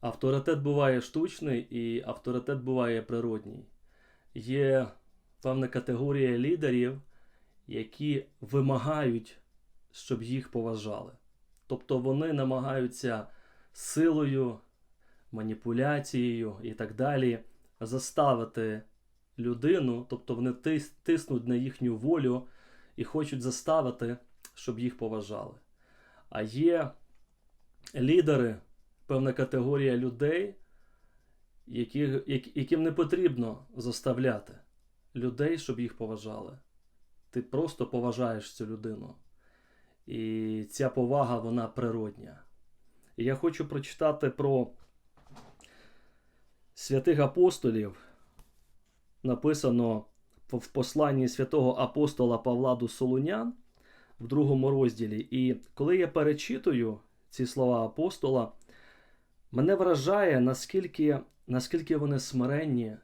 Авторитет буває штучний і авторитет буває природній. Є певна категорія лідерів, які вимагають, щоб їх поважали. Тобто вони намагаються силою, маніпуляцією і так далі заставити людину, тобто вони тиснуть на їхню волю і хочуть заставити, щоб їх поважали. А є лідери, певна категорія людей, які, яким не потрібно заставляти людей, щоб їх поважали. Ти просто поважаєш цю людину. І ця повага, вона природня. І я хочу прочитати про святих апостолів. Написано в посланні святого апостола Павла до Солунян в другому розділі. І коли я перечитую ці слова апостола, мене вражає, наскільки, наскільки вони смиренні,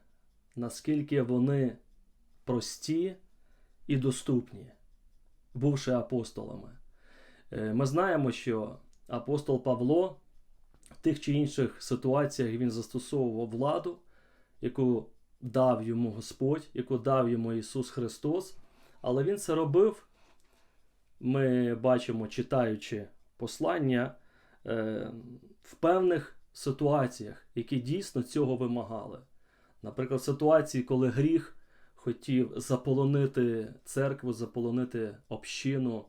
наскільки вони прості і доступні, бувши апостолами. Е, Ми знаємо, що апостол Павло в тих чи інших ситуаціях він застосовував владу, яку дав йому Господь, яку дав йому Ісус Христос, але він це робив. Ми бачимо, читаючи послання е, в певних ситуаціях, які дійсно цього вимагали. Наприклад, в ситуації, коли гріх хотів заполонити церкву, заполонити общину,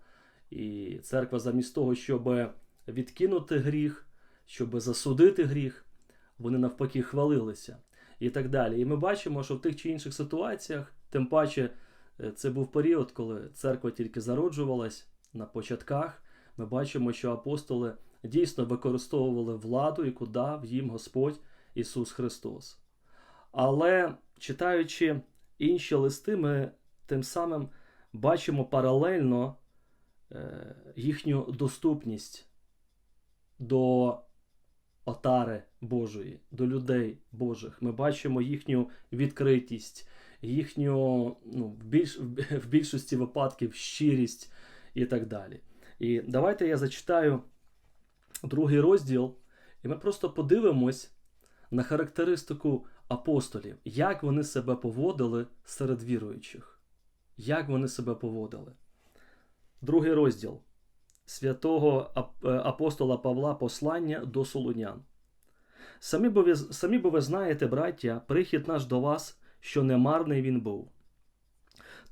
і церква замість того, щоб відкинути гріх, щоб засудити гріх, вони навпаки хвалилися і так далі. І ми бачимо, що в тих чи інших ситуаціях, тим паче, е, це був період, коли церква тільки зароджувалась на початках. Ми бачимо, що апостоли дійсно використовували владу, яку дав їм Господь Ісус Христос. Але читаючи інші листи, ми тим самим бачимо паралельно е, їхню доступність до отари Божої, до людей Божих. Ми бачимо їхню відкритість, їхню ну, в, більш, в більшості випадків щирість і так далі. І давайте я зачитаю другий розділ, і ми просто подивимось на характеристику апостолів, як вони себе поводили серед віруючих. Як вони себе поводили. Другий розділ святого е, апостола Павла послання до Солунян. Самі бо, ви, самі бо ви знаєте, браття, прихід наш до вас, що немарний він був.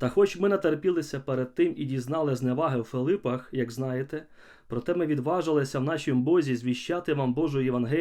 Та хоч ми натерпілися перед тим і дізнали зневаги в Филипах, як знаєте, проте ми відважилися в нашім Бозі звіщати вам Божу Євангелію.